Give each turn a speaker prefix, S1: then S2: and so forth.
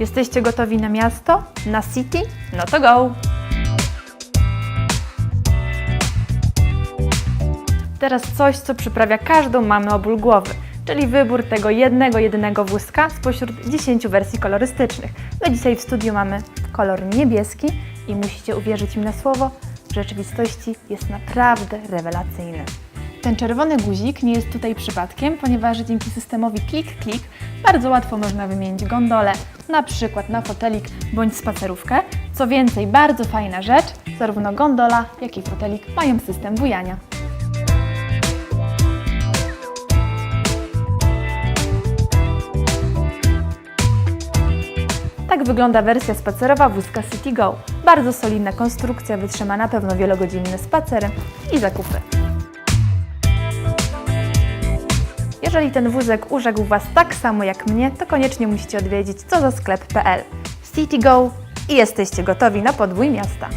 S1: Jesteście gotowi na miasto? Na city? No to go! Teraz coś, co przyprawia każdą mamę o ból głowy, czyli wybór tego jednego, jedynego wózka spośród 10 wersji kolorystycznych. My dzisiaj w studiu mamy kolor niebieski i musicie uwierzyć mi na słowo, w rzeczywistości jest naprawdę rewelacyjny. Ten czerwony guzik nie jest tutaj przypadkiem, ponieważ dzięki systemowi klik-klik bardzo łatwo można wymienić gondolę, na przykład na fotelik bądź spacerówkę. Co więcej, bardzo fajna rzecz, zarówno gondola, jak i fotelik mają system bujania. Tak wygląda wersja spacerowa wózka City Go. Bardzo solidna konstrukcja, wytrzyma na pewno wielogodzinne spacery i zakupy. Jeżeli ten wózek urzekł Was tak samo jak mnie, to koniecznie musicie odwiedzić co za sklep.pl. City Go i jesteście gotowi na podbój miasta.